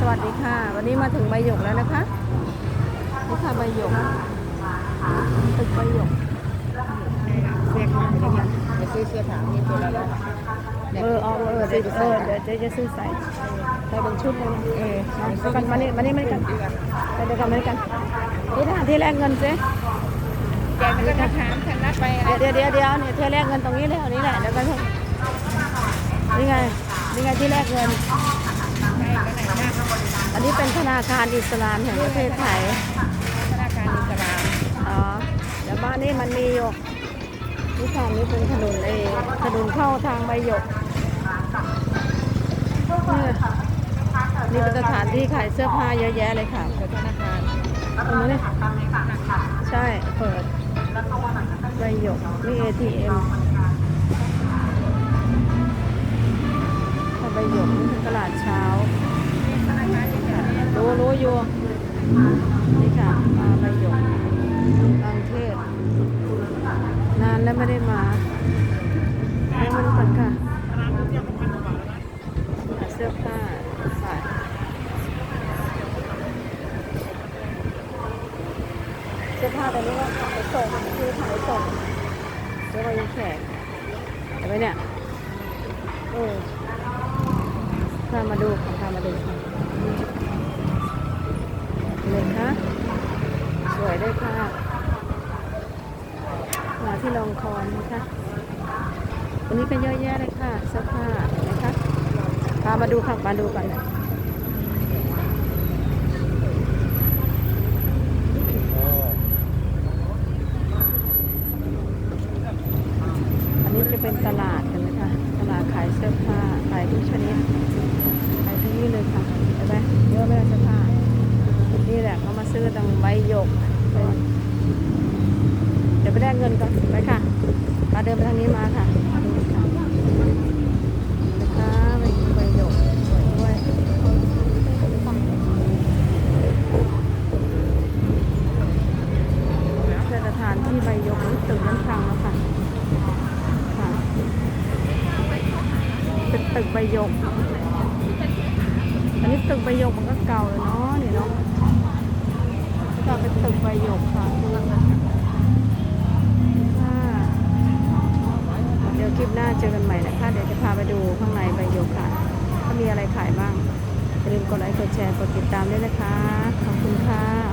สวัสดีค่ะ วันนี้มาถึงใบหยกแล้วนะคะนี่ค่ะใบหยกตึกใบหยกเสื้อขาวนี่ไงจะซื้อเสื้อขาวนี่ตัวละร้อยเออเอาเออเดี๋ยวเออเดี๋ยวเจ๊จะซื้อใส่ใส่เป็นชุดเลยนะเออเอาเอากันมานี่มานี่มานี่กันไปเดี๋ยวกันมานี่กันนี่ทหารที่แลกเงินเจ๊แกมันก็จะถามฉันนัดไปอะไรเดี๋ยวเดี๋ยวเดี๋ยวเนี่ยที่แลกเงินตรงนี้เลยเอานี้แหละเดี๋ยวกันเถอะนี่ไงนี่ไงที่แลกเงินใช่ก็ไหนนะ อันนี้เป็นธนาคารอิสลามแห่งประเทศไทย ธนาคารอิสลาม อ๋อเดี๋ยวบ้านนี้มันมีอยู่นี่ค่ะนี่เป็นถนนเอถนนเข้าทางใบหยกนี่นี่เป็นสถานที่ขายเสื้อผ้าเยอะแยะเลยค่ะเปิดธนาคารตรงนี้นใช่ เปิดใบหยกนี่ ATM ถ้าใบหยกนี่เป็นตลาดเช้า รู้รู้อยู่นี่ค่ะมาใบหยกบางเทศ นานแล้วไม่ได้มาไม่มาดูกันค่ะหาเสื้อผ้าขายเสื้อผ้าตอนนี้ก็ขายส่งคือขายส่งเสื้อผ้ายังแขกเห็นไหมเนี่ยเออพามาดูค่ะพามาดูค่ะ เลยค่ะสวยได้ค่ะมาที่ลองคอนนะคะวันนี้เป็นเยอะแยะเลยค่ะเสื้อผ้านไหมคะพามาดูค่ะมาดูกันอันนี้จะเป็นตลาดกันนะคะ ตลาดขายเสื้อผ้า ขายทุกชนิด ขายที่นี่เลยค่ะเห็นไหมเยอะไหมล่ะ ซื้อตรงใบหยก เดี๋ยวไปได้เงินก่อนไปค่ะ มาเดินไปทางนี้มาค่ะดูค่ะนะคะไปไปหยกสวยด้วยเพื่อสถานที่ใบหยกตึกนั้นพังแล้วค่ะค่ะเป็นตึกใบหยกอันนี้ตึกใบหยกมันก็เก่าเลยเนาะนี่เนาะ เป็นตึกใบหยกค่ะเดี๋ยวคลิปหน้าเจอกันใหม่นะคะ เดี๋ยวจะพาไปดูข้างในใบหยกค่ะถ้ามีอะไรขายบ้างอย่าลืมกดไลค์กดแชร์กดติดตามด้วยนะคะ ขอบคุณค่ะ